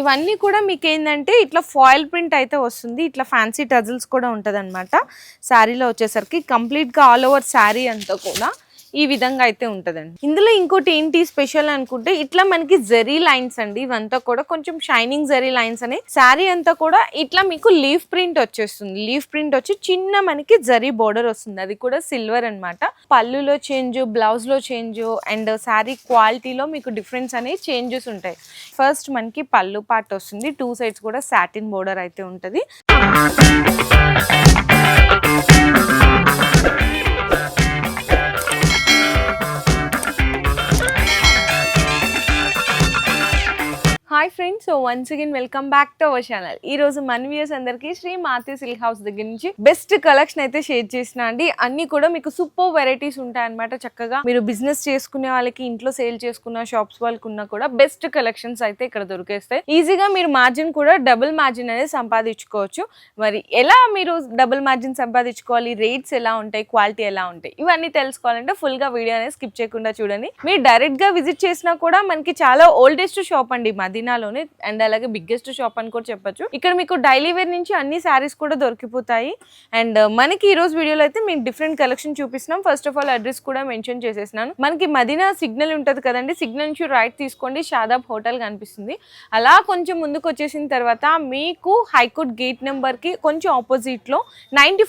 ఇవన్నీ కూడా మీకు ఏంటంటే ఇట్లా ఫాయిల్ ప్రింట్ అయితే వస్తుంది. ఇట్లా ఫ్యాన్సీ టజిల్స్ కూడా ఉంటుంది అనమాట శారీలో వచ్చేసరికి కంప్లీట్గా ఆల్ ఓవర్ శారీ అంతా కూడా. ఈ విధంగా అయితే ఉంటుందండి. ఇందులో ఇంకోటి ఏంటి స్పెషల్ అనుకుంటే ఇట్లా మనకి జరీ లైన్స్ అండి. ఇవంతా కూడా కొంచెం షైనింగ్ జరీ లైన్స్ అని. శారీ అంతా కూడా ఇట్లా మీకు లీఫ్ ప్రింట్ వచ్చేస్తుంది. లీఫ్ ప్రింట్ వచ్చి చిన్న మనకి జరీ బోర్డర్ వస్తుంది. అది కూడా సిల్వర్ అన్నమాట. పళ్ళులో చేంజ్ బ్లౌజ్లో చేంజ్ అండ్ శారీ క్వాలిటీలో మీకు డిఫరెన్స్ అనేవి చేంజెస్ ఉంటాయి. ఫస్ట్ మనకి పళ్ళు పార్ట్ వస్తుంది. టూ సైడ్స్ కూడా సాటిన్ బోర్డర్ అయితే ఉంటుంది. Hi friends so once again welcome back to our channel ఈ రోజు మన వ్యూస్ అందరికి శ్రీ మాతే సిల్క్ హౌస్ దగ్గర నుంచి బెస్ట్ కలెక్షన్ అయితే షేర్ చేసిన అండి. అన్ని కూడా మీకు సూపర్ వెరైటీస్ ఉంటాయి అన్నమాట చక్కగా మీరు బిజినెస్ చేసుకునే వాళ్ళకి ఇంట్లో సేల్ చేసుకున్న షాప్స్ వాళ్ళకి ఉన్నా కూడా బెస్ట్ కలెక్షన్స్ అయితే ఇక్కడ దొరికేస్తాయి. ఈజీగా మీరు మార్జిన్ కూడా డబుల్ మార్జిన్ అనేది సంపాదించుకోవచ్చు. మరి ఎలా మీరు డబుల్ మార్జిన్ సంపాదించుకోవాలి? రేట్స్ ఎలా ఉంటాయి? క్వాలిటీ ఎలా ఉంటాయి? ఇవన్నీ తెలుసుకోవాలంటే ఫుల్గా వీడియో అనేది స్కిప్ చేయకుండా చూడండి. మీరు డైరెక్ట్గా విజిట్ చేసినా కూడా మనకి చాలా ఓల్డెస్ట్ షాప్ అండి. చైనాలోనే అండ్ అలాగే బిగ్గెస్ట్ షాప్ అని కూడా చెప్పొచ్చు. ఇక్కడ మీకు డైలీ వేర్ నుంచి అన్ని శారీస్ కూడా దొరికిపోతాయి. అండ్ మనకి ఈ రోజు వీడియోలో అయితే మేము డిఫరెంట్ కలెక్షన్ చూపిస్తున్నాం. ఫస్ట్ ఆఫ్ ఆల్ అడ్రస్ కూడా మెన్షన్ చేసేసినాను మనకి మదీనా సిగ్నల్ ఉంటుంది కదండి సిగ్నల్ నుంచి రైట్ తీసుకోండి షాదాబ్ హోటల్ కనిపిస్తుంది. అలా కొంచెం ముందుకు వచ్చేసిన తర్వాత మీకు హైకోర్ట్ గేట్ నెంబర్కి కొంచెం ఆపోజిట్లో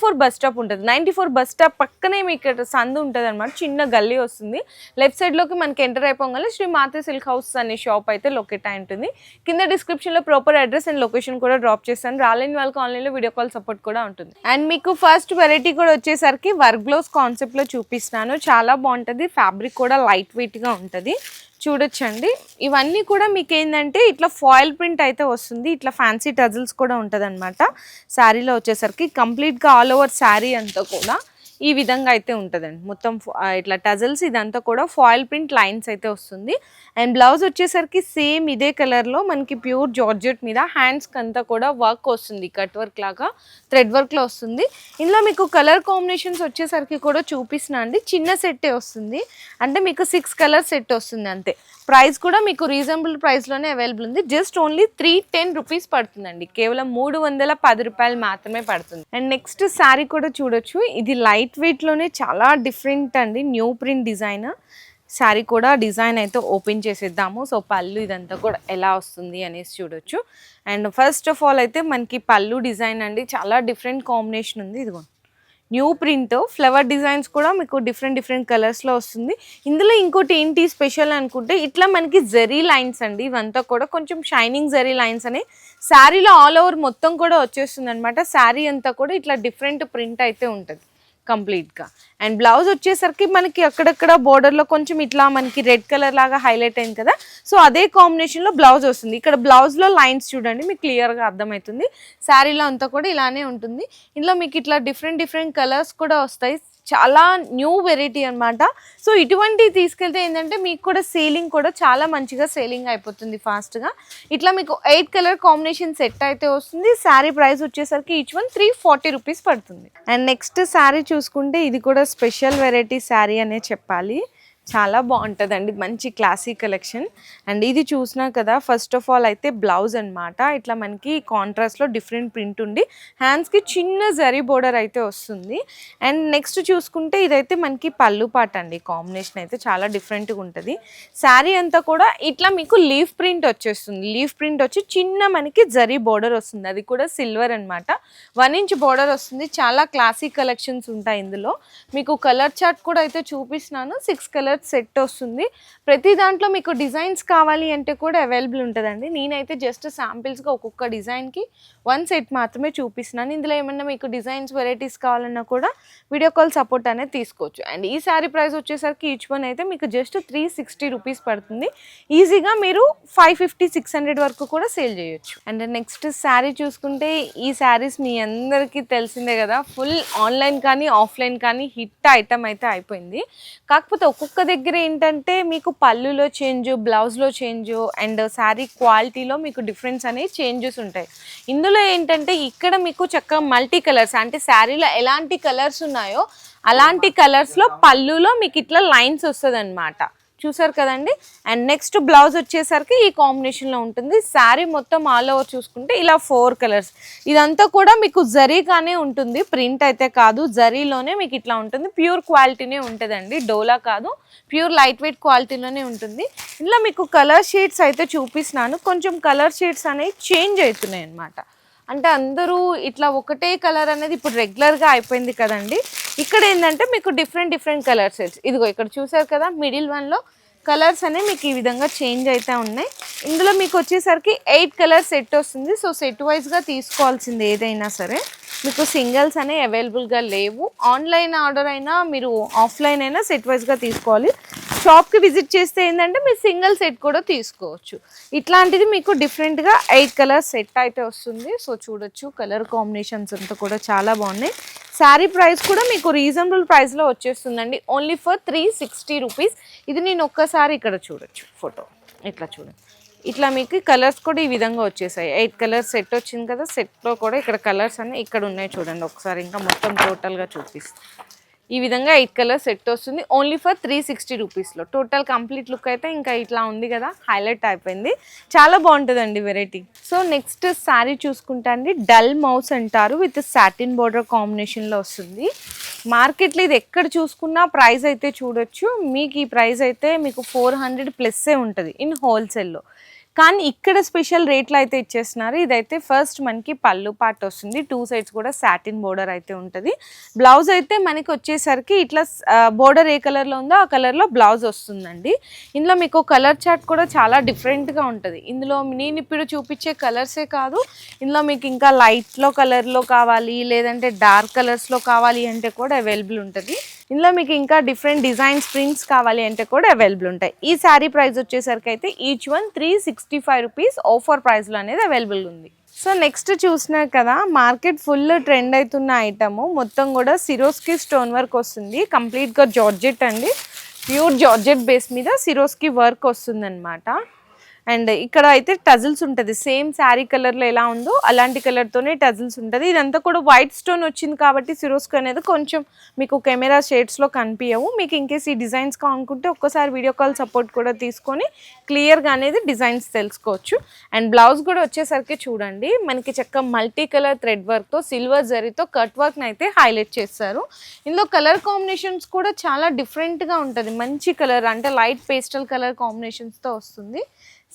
ఫోర్ బస్ స్టాప్ ఉంటుంది. నైన్టీ ఫోర్ బస్ స్టాప్ పక్కనే మీకు ఇక్కడ సందు ఉంటుంది అనమాట చిన్న గల్లీ వస్తుంది. లెఫ్ట్ సైడ్లోకి మనకి ఎంటర్ అయిపోగానే శ్రీ మాతే సిల్క్ హౌస్ అనే షాప్ అయితే లొకేట్ అయి ఉంటుంది. కింద డిస్క్రిప్షన్లో ప్రాపర్ అడ్రస్ అండ్ లొకేషన్ కూడా డ్రాప్ చేస్తాను. రాలేని వాళ్ళకి ఆన్లైన్లో వీడియో కాల్ సపోర్ట్ కూడా ఉంటుంది. అండ్ మీకు ఫస్ట్ వెరైటీ కూడా వచ్చేసరికి వర్క్ బ్లౌజ్ కాన్సెప్ట్లో చూపిస్తున్నాను. చాలా బాగుంటుంది. ఫ్యాబ్రిక్ కూడా లైట్ వెయిట్గా ఉంటుంది. చూడొచ్చండి. ఇవన్నీ కూడా మీకు ఏంటంటే ఇట్లా ఫాయిల్ ప్రింట్ అయితే వస్తుంది. ఇట్లా ఫ్యాన్సీ టజిల్స్ కూడా ఉంటుంది అనమాట శారీలో వచ్చేసరికి కంప్లీట్గా ఆల్ ఓవర్ శారీ అంతా కూడా. ఈ విధంగా అయితే ఉంటుందండి. మొత్తం ఇట్లా టజల్స్ ఇదంతా కూడా ఫాయిల్ ప్రింట్ లైన్స్ అయితే వస్తుంది. అండ్ బ్లౌజ్ వచ్చేసరికి సేమ్ ఇదే కలర్లో మనకి ప్యూర్ జార్జెట్ మీద హ్యాండ్స్కి అంతా కూడా వర్క్ వస్తుంది. కట్ వర్క్ లాగా థ్రెడ్ వర్క్లో వస్తుంది. ఇందులో మీకు కలర్ కాంబినేషన్స్ వచ్చేసరికి కూడా చూపిస్తున్నా అండి. చిన్న సెట్టే వస్తుంది. అంటే మీకు సిక్స్ కలర్ సెట్ వస్తుంది అంతే. ప్రైస్ కూడా మీకు రీజనబుల్ ప్రైస్లోనే అవైలబుల్ ఉంది. Just only three ten rupees పడుతుందండి. కేవలం మూడు వందల పది రూపాయలు మాత్రమే పడుతుంది. అండ్ నెక్స్ట్ శారీ కూడా చూడొచ్చు. ఇది లైట్ వెయిట్లోనే చాలా డిఫరెంట్ అండి. New print design. శారీ కూడా డిజైన్ అయితే ఓపెన్ చేసేద్దాము. సో పళ్ళు ఇదంతా కూడా ఎలా వస్తుంది అనేసి చూడొచ్చు. అండ్ ఫస్ట్ ఆఫ్ ఆల్ అయితే మనకి పళ్ళు డిజైన్ అండి. చాలా డిఫరెంట్ కాంబినేషన్ ఉంది. ఇదిగో న్యూ ప్రింట్ ఫ్లవర్ డిజైన్స్ కూడా మీకు డిఫరెంట్ డిఫరెంట్ కలర్స్లో వస్తుంది. ఇందులో ఇంకోటి ఏంటి స్పెషల్ అనుకుంటే ఇట్లా మనకి జరీ లైన్స్ అండి. ఇవంతా కూడా కొంచెం షైనింగ్ జరీ లైన్స్ అని. శారీలో ఆల్ ఓవర్ మొత్తం కూడా వచ్చేస్తుంది అనమాట శారీ అంతా కూడా ఇట్లా డిఫరెంట్ ప్రింట్ అయితే ఉంటుంది కంప్లీట్గా అండ్ బ్లౌజ్ వచ్చేసరికి మనకి అక్కడక్కడ బోర్డర్లో కొంచెం ఇట్లా మనకి రెడ్ కలర్ లాగా హైలైట్ అయింది కదా. సో అదే కాంబినేషన్లో బ్లౌజ్ వస్తుంది. ఇక్కడ బ్లౌజ్లో లైన్స్ చూడండి మీకు క్లియర్గా అర్థమవుతుంది. శారీలో అంతా కూడా ఇలానే ఉంటుంది. ఇందులో మీకు ఇట్లా డిఫరెంట్ డిఫరెంట్ కలర్స్ కూడా వస్తాయి. చాలా న్యూ వెరైటీ అనమాట సో ఇటువంటి తీసుకెళ్తే ఏంటంటే మీకు కూడా సేలింగ్ కూడా చాలా మంచిగా సేలింగ్ అయిపోతుంది ఫాస్ట్గా ఇట్లా మీకు ఎయిట్ కలర్ కాంబినేషన్ సెట్ అయితే వస్తుంది. శారీ ప్రైస్ వచ్చేసరికి each one three forty rupees పడుతుంది. అండ్ నెక్స్ట్ శారీ చూసుకుంటే ఇది కూడా స్పెషల్ వెరైటీ శారీ అనే చెప్పాలి. చాలా బాగుంటుందండి. మంచి క్లాసిక్ కలెక్షన్. అండ్ ఇది చూసినా కదా ఫస్ట్ ఆఫ్ ఆల్ అయితే బ్లౌజ్ అనమాట ఇట్లా మనకి కాంట్రాస్ట్లో డిఫరెంట్ ప్రింట్ ఉండి హ్యాండ్స్కి చిన్న జరీ బోర్డర్ అయితే వస్తుంది. అండ్ నెక్స్ట్ చూసుకుంటే ఇదైతే మనకి పళ్ళు పాట అండి. కాంబినేషన్ అయితే చాలా డిఫరెంట్గా ఉంటుంది. శారీ అంతా కూడా ఇట్లా మీకు లీఫ్ ప్రింట్ వచ్చేస్తుంది. లీఫ్ ప్రింట్ వచ్చి చిన్న మనకి జరీ బోర్డర్ వస్తుంది. అది కూడా సిల్వర్ అనమాట వన్ ఇంచ్ బోర్డర్ వస్తుంది. చాలా క్లాసిక్ కలెక్షన్స్ ఉంటాయి ఇందులో. మీకు కలర్ చార్ట్ కూడా అయితే చూపిస్తున్నాను. సిక్స్ కలర్ సెట్ వస్తుంది. ప్రతి దాంట్లో మీకు డిజైన్స్ కావాలి అంటే కూడా అవైలబుల్ ఉంటుందండి. నేనైతే జస్ట్ శాంపిల్స్గా ఒక్కొక్క డిజైన్కి వన్ సెట్ మాత్రమే చూపిస్తున్నాను. ఇందులో ఏమన్నా మీకు డిజైన్స్ వెరైటీస్ కావాలన్నా కూడా వీడియో కాల్ సపోర్ట్ అనేది తీసుకోవచ్చు. అండ్ ఈ శారీ ప్రైస్ వచ్చేసరికి ఈచ్ వన్ అయితే మీకు జస్ట్ త్రీ సిక్స్టీ రూపీస్ పడుతుంది. ఈజీగా మీరు ఫైవ్ ఫిఫ్టీ సిక్స్ హండ్రెడ్ వరకు కూడా సేల్ చేయొచ్చు. అండ్ నెక్స్ట్ శారీ చూసుకుంటే ఈ శారీస్ మీ అందరికీ తెలిసిందే కదా ఫుల్ ఆన్లైన్ కానీ ఆఫ్లైన్ కానీ హిట్ ఐటమ్ అయితే అయిపోయింది. కాకపోతే ఒక్కొక్క దగ్గర ఏంటంటే మీకు పళ్ళులో చేంజ్ బ్లౌజ్లో చేంజ్ అండ్ శారీ క్వాలిటీలో మీకు డిఫరెన్స్ అనేవి చేంజెస్ ఉంటాయి. ఇందులో ఏంటంటే ఇక్కడ మీకు చక్కగా మల్టీ కలర్స్ అంటే శారీలో ఎలాంటి కలర్స్ ఉన్నాయో అలాంటి కలర్స్లో పళ్ళులో మీకు ఇట్లా లైన్స్ వస్తుంది చూసారు కదండి? అండ్ నెక్స్ట్ బ్లౌజ్ వచ్చేసరికి ఈ కాంబినేషన్లో ఉంటుంది. శారీ మొత్తం ఆల్ ఓవర్ చూసుకుంటే ఇలా ఫోర్ కలర్స్ ఇదంతా కూడా మీకు జరీగానే ఉంటుంది. ప్రింట్ అయితే కాదు జరీలోనే మీకు ఇట్లా ఉంటుంది. ప్యూర్ క్వాలిటీనే ఉంటుందండి. డోలా కాదు ప్యూర్ లైట్ వెయిట్ క్వాలిటీలోనే ఉంటుంది. ఇలా మీకు కలర్ షేడ్స్ అయితే చూపిస్తున్నాను. కొంచెం కలర్ షేడ్స్ అనేవి చేంజ్ అవుతున్నాయి అనమాట అంటే అందరూ ఇట్లా ఒకటే కలర్ అనేది ఇప్పుడు రెగ్యులర్గా అయిపోయింది కదండి. ఇక్కడ ఏంటంటే మీకు డిఫరెంట్ డిఫరెంట్ కలర్ సెట్స్ ఇదిగో ఇక్కడ చూసారు కదా మిడిల్ వన్లో కలర్స్ అనేవి మీకు ఈ విధంగా చేంజ్ అయితే ఉన్నాయి. ఇందులో మీకు వచ్చేసరికి ఎయిట్ కలర్ సెట్ వస్తుంది. సో సెట్ వైజ్గా తీసుకోవాల్సింది ఏదైనా సరే. మీకు సింగిల్స్ అనేవి అవైలబుల్గా లేవు. ఆన్లైన్ ఆర్డర్ అయినా మీరు ఆఫ్లైన్ అయినా సెట్ వైజ్గా తీసుకోవాలి. షాప్కి విజిట్ చేస్తే ఏంటంటే మీరు సింగిల్ సెట్ కూడా తీసుకోవచ్చు. ఇట్లాంటిది మీకు డిఫరెంట్గా ఎయిట్ కలర్ సెట్ అయితే వస్తుంది. సో చూడొచ్చు. కలర్ కాంబినేషన్స్ అంతా కూడా చాలా బాగున్నాయి. శారీ ప్రైస్ కూడా మీకు రీజనబుల్ ప్రైస్లో వచ్చేస్తుందండి. Only for three sixty rupees ఇది నేను ఒక్కసారి ఇక్కడ చూడొచ్చు. ఫోటో ఇట్లా చూడండి. ఇట్లా మీకు కలర్స్ కూడా ఈ విధంగా వచ్చేసాయి. ఎయిట్ కలర్స్ సెట్ వచ్చింది కదా సెట్లో కూడా ఇక్కడ కలర్స్ అన్ని ఇక్కడ ఉన్నాయి చూడండి. ఒకసారి ఇంకా మొత్తం టోటల్గా చూపిస్తాను ఈ విధంగా ఎయిట్ కలర్ సెట్ వస్తుంది. ఓన్లీ ఫర్ త్రీ సిక్స్టీ రూపీస్లో టోటల్ కంప్లీట్ లుక్ అయితే ఇంకా ఇట్లా ఉంది కదా హైలైట్ అయిపోయింది. చాలా బాగుంటుందండి వెరైటీ సో నెక్స్ట్ శారీ చూసుకుంటా అండి డల్ మౌస్ అంటారు విత్ సాటిన్ బోర్డర్ కాంబినేషన్లో వస్తుంది. మార్కెట్లో ఇది ఎక్కడ చూసుకున్నా ప్రైస్ అయితే చూడొచ్చు. మీకు ఈ ప్రైస్ అయితే మీకు ఫోర్ హండ్రెడ్ ప్లస్సే ఉంటుంది ఇన్ హోల్సేల్లో కానీ ఇక్కడ స్పెషల్ రేట్లు అయితే ఇచ్చేస్తున్నారు. ఇదైతే ఫస్ట్ మనకి పళ్ళు పాట వస్తుంది. టూ సైడ్స్ కూడా సాటిన్ బోర్డర్ అయితే ఉంటుంది. బ్లౌజ్ అయితే మనకి వచ్చేసరికి ఇట్లా బోర్డర్ ఏ కలర్లో ఉందో ఆ కలర్లో బ్లౌజ్ వస్తుందండి. ఇందులో మీకు కలర్ చార్ట్ కూడా చాలా డిఫరెంట్గా ఉంటుంది. ఇందులో నేను ఇప్పుడు చూపించే కలర్సే కాదు. ఇందులో మీకు ఇంకా లైట్లో కలర్లో కావాలి లేదంటే డార్క్ కలర్స్లో కావాలి అంటే కూడా అవైలబుల్ ఉంటుంది. ఇందులో మీకు ఇంకా డిఫరెంట్ డిజైన్స్ ప్రింట్స్ కావాలి అంటే కూడా అవైలబుల్ ఉంటాయి. ఈ శారీ ప్రైస్ వచ్చేసరికి అయితే each one three sixty five rupees offer ప్రైస్లో అనేది అవైలబుల్ ఉంది. సో నెక్స్ట్ చూసినారు కదా మార్కెట్ ఫుల్ ట్రెండ్ అవుతున్న ఐటమ్ మొత్తం కూడా సిరోస్కి స్టోన్ వర్క్ వస్తుంది. కంప్లీట్గా జార్జెట్ అండి. ప్యూర్ జార్జెట్ బేస్ మీద సిరోస్కి వర్క్ వస్తుంది అండ్ ఇక్కడ అయితే టజిల్స్ ఉంటుంది. సేమ్ శారీ కలర్లో ఎలా ఉందో అలాంటి కలర్తోనే టజిల్స్ ఉంటుంది. ఇదంతా కూడా వైట్ స్టోన్ వచ్చింది కాబట్టి సిరోస్క్ అనేది కొంచెం మీకు కెమెరా షేడ్స్లో కనిపించవు మీకు ఇంకేస్ ఈ డిజైన్స్ కానుకుంటే ఒక్కసారి వీడియో కాల్ సపోర్ట్ కూడా తీసుకొని క్లియర్గా అనేది డిజైన్స్ తెలుసుకోవచ్చు. అండ్ బ్లౌజ్ కూడా వచ్చేసరికి చూడండి. మనకి చక్క మల్టీ కలర్ థ్రెడ్ వర్క్తో సిల్వర్ జరీతో కట్ వర్క్ని అయితే హైలైట్ చేస్తారు. ఇందులో కలర్ కాంబినేషన్స్ కూడా చాలా డిఫరెంట్గా ఉంటుంది. మంచి కలర్ అంటే లైట్ పేస్టల్ కలర్ కాంబినేషన్స్తో వస్తుంది.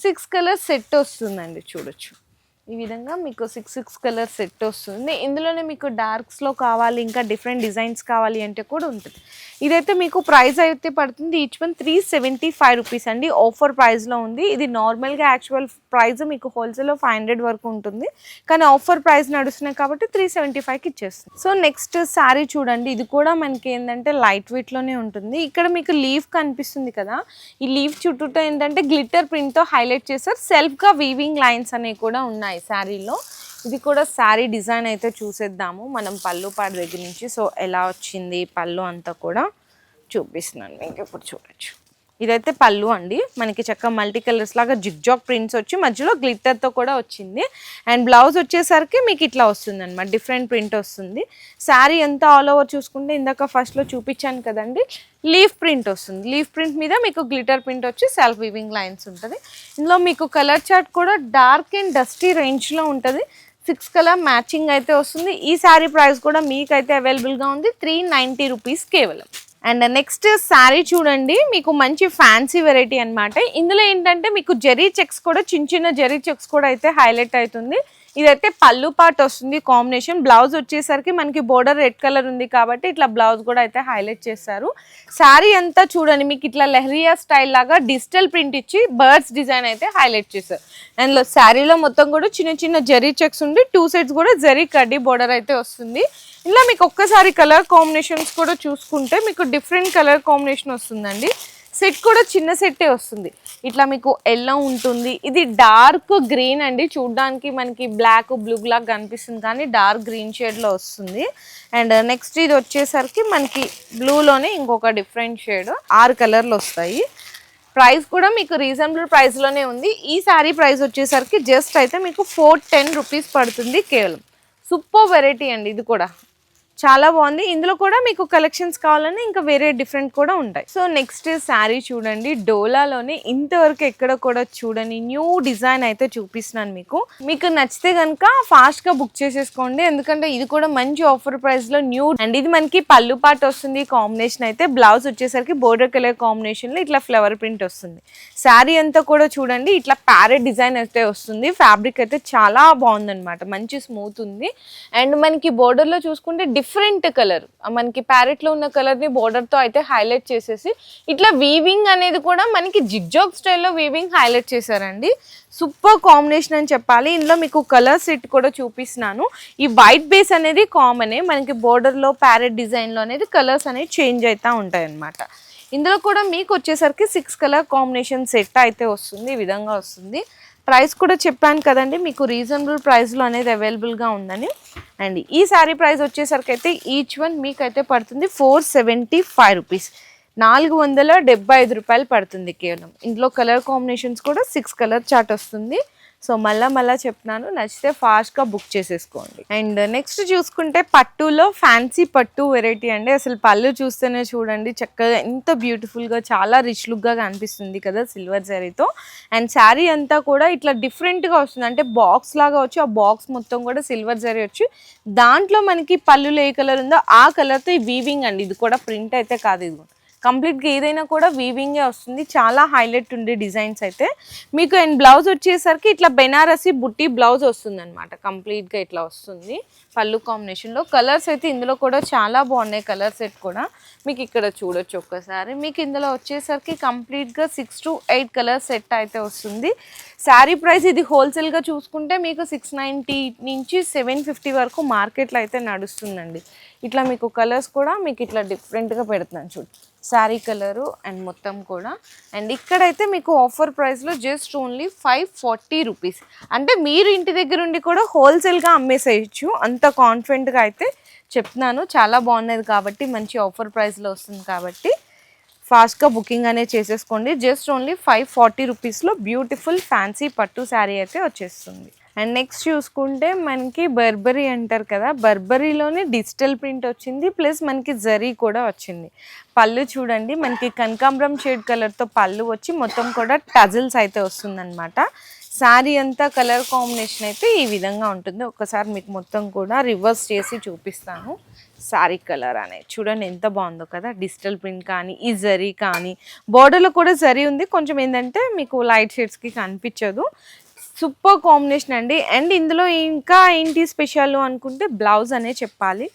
సిక్స్ కలర్ సెట్ వస్తుందండి చూడొచ్చు. ఈ విధంగా మీకు సిక్స్ సిక్స్ కలర్ సెట్ వస్తుంది. ఇందులోనే మీకు డార్క్స్లో కావాలి ఇంకా డిఫరెంట్ డిజైన్స్ కావాలి అంటే కూడా ఉంటుంది. ఇదైతే మీకు ప్రైస్ అయితే పడుతుంది. Each one three seventy five rupees అండి ఆఫర్ ప్రైస్లో ఉంది. ఇది నార్మల్గా యాక్చువల్ ప్రైస్ మీకు హోల్సేల్లో ఫైవ్ హండ్రెడ్ వరకు ఉంటుంది. కానీ ఆఫర్ ప్రైస్ నడుస్తున్నాయి కాబట్టి త్రీ సెవెంటీ ఫైవ్కి ఇచ్చేస్తుంది. సో నెక్స్ట్ శారీ చూడండి. ఇది కూడా మనకి ఏంటంటే లైట్ వెయిట్లోనే ఉంటుంది. ఇక్కడ మీకు లీఫ్ కనిపిస్తుంది కదా. ఈ లీఫ్ చుట్టూతో ఏంటంటే గ్లిట్టర్ ప్రింట్తో హైలైట్ చేశారు. సెల్ఫ్గా వీవింగ్ లైన్స్ అనేవి కూడా ఉన్నాయి. శారీలో ఇది కూడా శారీ డిజైన్ అయితే చూసేద్దాము. మనం పళ్ళు పాడు దగ్గర నుంచి. సో ఎలా వచ్చింది పళ్ళు అంతా కూడా చూపిస్తున్నాను. మీకు ఇప్పుడు చూడొచ్చు. ఇదైతే పళ్ళు అండి. మనకి చక్క మల్టీ కలర్స్ లాగా జిగ్జాక్ ప్రింట్స్ వచ్చి మధ్యలో గ్లిట్టర్తో కూడా వచ్చింది. అండ్ బ్లౌజ్ వచ్చేసరికి మీకు ఇట్లా వస్తుంది అనమాట డిఫరెంట్ ప్రింట్ వస్తుంది. శారీ ఎంత ఆల్ ఓవర్ చూసుకుంటే ఇందాక ఫస్ట్లో చూపించాను కదండి. లీఫ్ ప్రింట్ వస్తుంది. లీఫ్ ప్రింట్ మీద మీకు గ్లిటర్ ప్రింట్ వచ్చి సెల్ఫ్ వివింగ్ లైన్స్ ఉంటుంది. ఇందులో మీకు కలర్ చార్ట్ కూడా డార్క్ అండ్ డస్టీ రేంజ్లో ఉంటుంది. సిక్స్ కలర్ మ్యాచింగ్ అయితే వస్తుంది. ఈ శారీ ప్రైస్ కూడా మీకైతే అవైలబుల్గా ఉంది. త్రీ నైంటీ రూపీస్ కేవలం. అండ్ నెక్స్ట్ శారీ చూడండి మీకు మంచి ఫ్యాన్సీ వెరైటీ అన్నమాట. ఇందులో ఏంటంటే మీకు జెరీ చెక్స్ కూడా చిన్న చిన్న జెరీ చెక్స్ కూడా అయితే హైలైట్ అవుతుంది. ఇదైతే పళ్ళు పాట్ వస్తుంది కాంబినేషన్. బ్లౌజ్ వచ్చేసరికి మనకి బోర్డర్ రెడ్ కలర్ ఉంది కాబట్టి ఇట్లా బ్లౌజ్ కూడా అయితే హైలైట్ చేస్తారు శారీ అంతా చూడండి మీకు ఇట్లా లెహరియా స్టైల్ లాగా డిజిటల్ ప్రింట్ ఇచ్చి బర్డ్స్ డిజైన్ అయితే హైలైట్ చేశారు. అండ్ శారీలో మొత్తం కూడా చిన్న చిన్న జరీ చెక్స్ ఉండి టూ సైడ్స్ కూడా జరీ కడ్డీ బోర్డర్ అయితే వస్తుంది. ఇలా మీకు ఒక్కసారి కలర్ కాంబినేషన్స్ కూడా చూసుకుంటే మీకు డిఫరెంట్ కలర్ కాంబినేషన్ వస్తుందండి. సెట్ కూడా చిన్న సెట్టే వస్తుంది. ఇట్లా మీకు ఎల్లో ఉంటుంది. ఇది డార్క్ గ్రీన్ అండి. చూడడానికి మనకి బ్లాక్ బ్లూ లాగా కనిపిస్తుంది కానీ డార్క్ గ్రీన్ షేడ్లో వస్తుంది. అండ్ నెక్స్ట్ ఇది వచ్చేసరికి మనకి బ్లూలోనే ఇంకొక డిఫరెంట్ షేడ్ ఆరు కలర్లు వస్తాయి. ప్రైస్ కూడా మీకు రీజనబుల్ ప్రైస్లోనే ఉంది. ఈ శారీ ప్రైస్ వచ్చేసరికి జస్ట్ అయితే మీకు ఫోర్ టెన్ రూపీస్ పడుతుంది కేవలం. సూపర్ వెరైటీ అండి ఇది కూడా. చాలా బాగుంది. ఇందులో కూడా మీకు కలెక్షన్స్ కావాలని ఇంకా వేరే డిఫరెంట్ కూడా ఉంటాయి. సో నెక్స్ట్ శారీ చూడండి. డోలాలోనే ఇంతవరకు ఎక్కడ కూడా చూడని న్యూ డిజైన్ అయితే చూపిస్తున్నాను మీకు. మీకు నచ్చితే కనుక ఫాస్ట్గా బుక్ చేసేసుకోండి. ఎందుకంటే ఇది కూడా మంచి ఆఫర్ ప్రైస్లో న్యూ అండ్ ఇది మనకి పళ్ళు పాట వస్తుంది. కాంబినేషన్ అయితే బ్లౌజ్ వచ్చేసరికి బోర్డర్ కలర్ కాంబినేషన్లో ఇట్లా ఫ్లవర్ ప్రింట్ వస్తుంది. శారీ అంతా కూడా చూడండి. ఇట్లా ప్యారెట్ డిజైన్ అయితే వస్తుంది. ఫ్యాబ్రిక్ అయితే చాలా బాగుందనమాట మంచి స్మూత్ ఉంది. అండ్ మనకి బోర్డర్లో చూసుకుంటే డిఫరెంట్ కలర్. మనకి ప్యారెట్లో ఉన్న కలర్ని బోర్డర్తో అయితే హైలైట్ చేసేసి ఇట్లా వీవింగ్ అనేది కూడా మనకి జిగ్జాగ్ స్టైల్లో వీవింగ్ హైలైట్ చేశారండి. సూపర్ కాంబినేషన్ అని చెప్పాలి. ఇందులో మీకు కలర్ సెట్ కూడా చూపిస్తున్నాను. ఈ వైట్ బేస్ అనేది కామనే మనకి border ప్యారెట్ డిజైన్లో అనేది కలర్స్ అనేవి చేంజ్ అవుతూ ఉంటాయి అన్నమాట ఇందులో కూడా మీకు వచ్చేసరికి సిక్స్ కలర్ కాంబినేషన్ సెట్ అయితే వస్తుంది. ఈ విధంగా వస్తుంది. ప్రైస్ కూడా చెప్పాను కదండి. మీకు రీజనబుల్ ప్రైస్లో అనేది అవైలబుల్గా ఉందని. అండ్ ఈ శారీ ప్రైస్ వచ్చేసరికి అయితే ఈచ్ వన్ మీకు అయితే పడుతుంది ఫోర్ సెవెంటీ ఫైవ్ రూపీస్ నాలుగు వందల డెబ్బై ఐదు రూపాయలు పడుతుంది కేవలం. ఇందులో కలర్ కాంబినేషన్స్ కూడా సిక్స్ కలర్ చార్ట్ వస్తుంది. సో మళ్ళా మళ్ళా చెప్తున్నాను నచ్చితే ఫాస్ట్గా బుక్ చేసేసుకోండి. అండ్ నెక్స్ట్ చూసుకుంటే పట్టులో ఫ్యాన్సీ పట్టు వెరైటీ అండి. అసలు పళ్ళు చూస్తేనే చూడండి చక్కగా ఎంత బ్యూటిఫుల్గా చాలా రిచ్ లుక్గా కనిపిస్తుంది కదా సిల్వర్ శారీతో అండ్ శారీ అంతా కూడా ఇట్లా డిఫరెంట్గా వస్తుంది. అంటే బాక్స్ లాగా వచ్చి ఆ బాక్స్ మొత్తం కూడా సిల్వర్ శారీ వచ్చి. దాంట్లో మనకి పళ్ళులో ఏ కలర్ ఉందో ఆ కలర్తో ఈ వీవింగ్ అండి. ఇది కూడా ప్రింట్ అయితే కాదు ఇది కంప్లీట్గా ఏదైనా కూడా వీవింగే వస్తుంది. చాలా హైలైట్ ఉండే డిజైన్స్ అయితే. మీకు అండ్ బ్లౌజ్ వచ్చేసరికి ఇట్లా బెనారసి బుట్టి బ్లౌజ్ వస్తుంది అనమాట కంప్లీట్గా ఇట్లా వస్తుంది. పళ్ళు కాంబినేషన్లో కలర్స్ అయితే ఇందులో కూడా చాలా బాగున్నాయి. కలర్ సెట్ కూడా. మీకు ఇక్కడ చూడొచ్చు ఒక్కసారి. మీకు ఇందులో వచ్చేసరికి కంప్లీట్గా six to eight colour set అయితే వస్తుంది. శారీ ప్రైస్ ఇది హోల్సేల్గా చూసుకుంటే మీకు సిక్స్ నైంటీ నుంచి సెవెన్ ఫిఫ్టీ వరకు మార్కెట్లో అయితే నడుస్తుందండి. ఇట్లా మీకు కలర్స్ కూడా మీకు ఇట్లా డిఫరెంట్గా పెడుతున్నాను చూడండి శారీ కలరు అండ్ మొత్తం కూడా. అండ్ ఇక్కడైతే మీకు ఆఫర్ ప్రైస్లో just only five forty rupees. అంటే మీరు ఇంటి దగ్గర ఉండి కూడా హోల్సేల్గా అమ్మేసేయచ్చు. అంత కాన్ఫిడెంట్గా అయితే చెప్తున్నాను. చాలా బాగున్నది కాబట్టి మంచి ఆఫర్ ప్రైస్లో వస్తుంది కాబట్టి. ఫాస్ట్గా బుకింగ్ అనేది చేసేసుకోండి. జస్ట్ ఓన్లీ ఫైవ్ ఫార్టీ రూపీస్లో బ్యూటిఫుల్ ఫ్యాన్సీ పట్టు శారీ అయితే వచ్చేస్తుంది. అండ్ నెక్స్ట్ చూసుకుంటే మనకి బర్బరీ అంటారు కదా బర్బరీలోనే డిజిటల్ ప్రింట్ వచ్చింది ప్లస్ మనకి జరీ కూడా వచ్చింది. పళ్ళు చూడండి మనకి కనకాంబరం షేడ్ కలర్తో పళ్ళు వచ్చి మొత్తం కూడా టజిల్స్ అయితే వస్తుందన్నమాట. శారీ అంతా కలర్ కాంబినేషన్ అయితే ఈ విధంగా ఉంటుంది. ఒకసారి మీకు మొత్తం కూడా రివర్స్ చేసి చూపిస్తాను. శారీ కలర్ అనేది. చూడండి ఎంత బాగుందో కదా డిజిటల్ ప్రింట్ కానీ ఈ జరీ కానీ. బోర్డర్లో కూడా జరీ ఉంది. కొంచెం ఏంటంటే మీకు లైట్ షేడ్స్కి కనిపించదు. సూపర్ కాంబినేషన్ అండి. అండ్ ఇందులో ఇంకా ఏంటి స్పెషల్ అనుకుంటే బ్లౌజ్ అనే చెప్పాలి.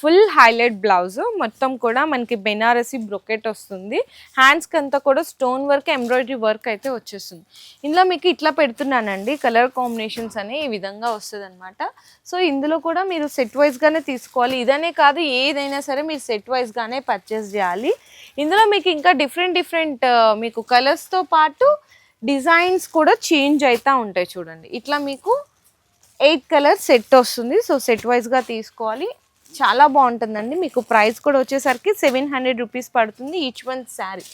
Full highlight blouse. మొత్తం కూడా మనకి బెనారసి బ్రొకెట్ వస్తుంది. హ్యాండ్స్కి అంతా కూడా స్టోన్ వర్క్ ఎంబ్రాయిడరీ వర్క్ అయితే వచ్చేస్తుంది. ఇందులో మీకు ఇట్లా పెడుతున్నానండి. కలర్ కాంబినేషన్స్ అనే ఈ విధంగా వస్తుంది అనమాట సో ఇందులో కూడా మీరు సెట్ వైజ్గానే తీసుకోవాలి. ఇదనే కాదు ఏదైనా సరే మీరు సెట్ వైజ్గానే పర్చేస్ చేయాలి. ఇందులో మీకు ఇంకా డిఫరెంట్ డిఫరెంట్ మీకు కలర్స్తో పాటు డిజైన్స్ కూడా చేంజ్ అవుతూ ఉంటాయి చూడండి. ఇట్లా మీకు ఎయిట్ కలర్ సెట్ వస్తుంది. సో సెట్ వైజ్గా తీసుకోవాలి. చాలా బాగుంటుందండి. మీకు ప్రైస్ కూడా వచ్చేసరికి సెవెన్ హండ్రెడ్ రూపీస్ పడుతుంది ఈచ్ వన్ శారీ.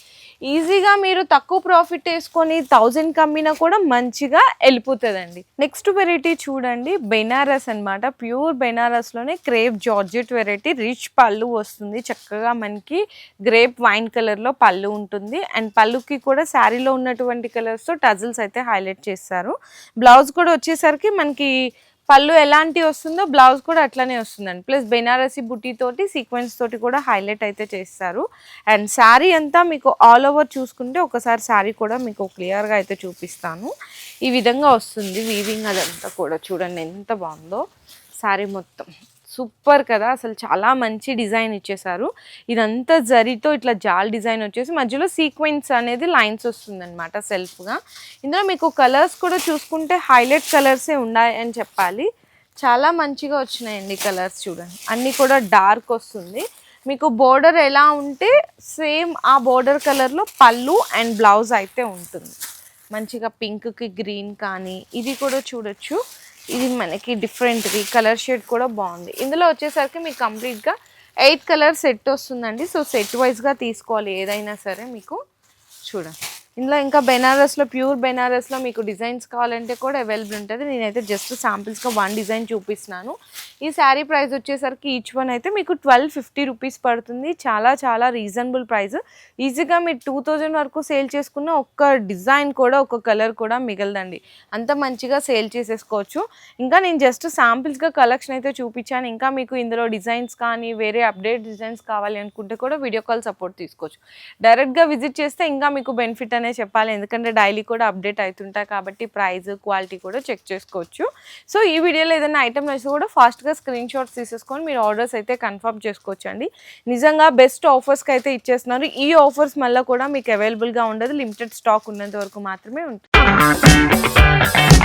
ఈజీగా మీరు తక్కువ ప్రాఫిట్ వేసుకొని థౌజండ్ కమ్మినా కూడా మంచిగా వెళ్ళిపోతుందండి. నెక్స్ట్ వెరైటీ చూడండి బెనారస్ అన్నమాట. ప్యూర్ బెనారస్లోనే క్రేప్ జార్జెట్ వెరైటీ రిచ్ పళ్ళు వస్తుంది. చక్కగా మనకి గ్రేప్ వైన్ కలర్లో పళ్ళు ఉంటుంది. అండ్ పళ్ళుకి కూడా శారీలో ఉన్నటువంటి కలర్స్తో టజిల్స్ అయితే హైలైట్ చేస్తారు. బ్లౌజ్ కూడా వచ్చేసరికి మనకి పళ్ళు ఎలాంటి వస్తుందో బ్లౌజ్ కూడా అట్లనే వస్తుందండి. ప్లస్ బెనారసి బుట్టి తోటి సీక్వెన్స్ తోటి కూడా హైలైట్ అయితే చేస్తారు. అండ్ శారీ అంతా మీకు ఆల్ ఓవర్ చూసుకుంటే ఒకసారి శారీ కూడా మీకు క్లియర్గా అయితే చూపిస్తాను. ఈ విధంగా వస్తుంది వీవింగ్ అదంతా కూడా. చూడండి ఎంత బాగుందో శారీ మొత్తం. సూపర్ కదా అసలు చాలా మంచి డిజైన్ ఇచ్చేసారు. ఇదంతా జరీతో ఇట్లా జాల్ డిజైన్ వచ్చేసి మధ్యలో సీక్వెన్స్ అనేది లైన్స్ వస్తుందన్నమాట సెల్ఫ్గా. ఇందులో మీకు కలర్స్ కూడా చూసుకుంటే హైలైట్ కలర్సే ఉన్నాయని చెప్పాలి. చాలా మంచిగా వచ్చినాయండి కలర్స్ చూడండి. అన్నీ కూడా డార్క్ వస్తుంది. మీకు బోర్డర్ ఎలా ఉంటే సేమ్ ఆ బోర్డర్ కలర్లో పళ్ళు అండ్ బ్లౌజ్ అయితే ఉంటుంది. మంచిగా పింక్కి గ్రీన్ కానీ ఇది కూడా చూడొచ్చు. ఇది మనకి డిఫరెంట్ది కలర్ షేడ్ కూడా బాగుంది. ఇందులో వచ్చేసరికి మీకు కంప్లీట్గా ఎయిట్ కలర్ సెట్ వస్తుందండి. సో సెట్ వైజ్గా తీసుకోవాలి ఏదైనా సరే మీకు. చూడండి. ఇందులో ఇంకా బెనారస్లో ప్యూర్ బెనారస్లో మీకు డిజైన్స్ కావాలంటే కూడా అవైలబుల్ ఉంటుంది. నేనైతే జస్ట్ శాంపిల్స్గా వన్ డిజైన్ చూపిస్తున్నాను. ఈ శారీ ప్రైస్ వచ్చేసరికి ఈచ్ వన్ అయితే మీకు ట్వెల్వ్ ఫిఫ్టీ రూపీస్ పడుతుంది. చాలా చాలా రీజనబుల్ ప్రైస్. ఈజీగా మీరు టూ థౌజండ్ వరకు సేల్ చేసుకున్న ఒక్క డిజైన్ కూడా ఒక కలర్ కూడా మిగలదండి. అంత మంచిగా సేల్ చేసేసుకోవచ్చు. ఇంకా నేను జస్ట్ శాంపిల్స్గా కలెక్షన్ అయితే చూపించాను. ఇంకా మీకు ఇందులో డిజైన్స్ కానీ వేరే అప్డేట్ డిజైన్స్ కావాలి అనుకుంటే కూడా వీడియో కాల్ సపోర్ట్ తీసుకోవచ్చు. డైరెక్ట్గా విజిట్ చేస్తే ఇంకా మీకు బెనిఫిట్ అనే చెప్పాలి. ఎందుకంటే డైలీ కూడా అప్డేట్ అవుతుంటాయి కాబట్టి ప్రైస్ క్వాలిటీ కూడా చెక్ చేసుకోవచ్చు. సో ఈ వీడియోలో ఏదైనా ఐటమ్ నచ్చితే కూడా ఫాస్ట్గా స్క్రీన్ షాట్స్ తీసేసుకొని మీరు ఆర్డర్స్ అయితే కన్ఫర్మ్ చేసుకోవచ్చు అండి నిజంగా బెస్ట్ ఆఫర్స్కి అయితే ఇచ్చేస్తున్నారు. ఈ ఆఫర్స్ మళ్ళీ కూడా మీకు అవైలబుల్గా ఉండదు. లిమిటెడ్ స్టాక్ ఉన్నంత వరకు మాత్రమే ఉంటుంది.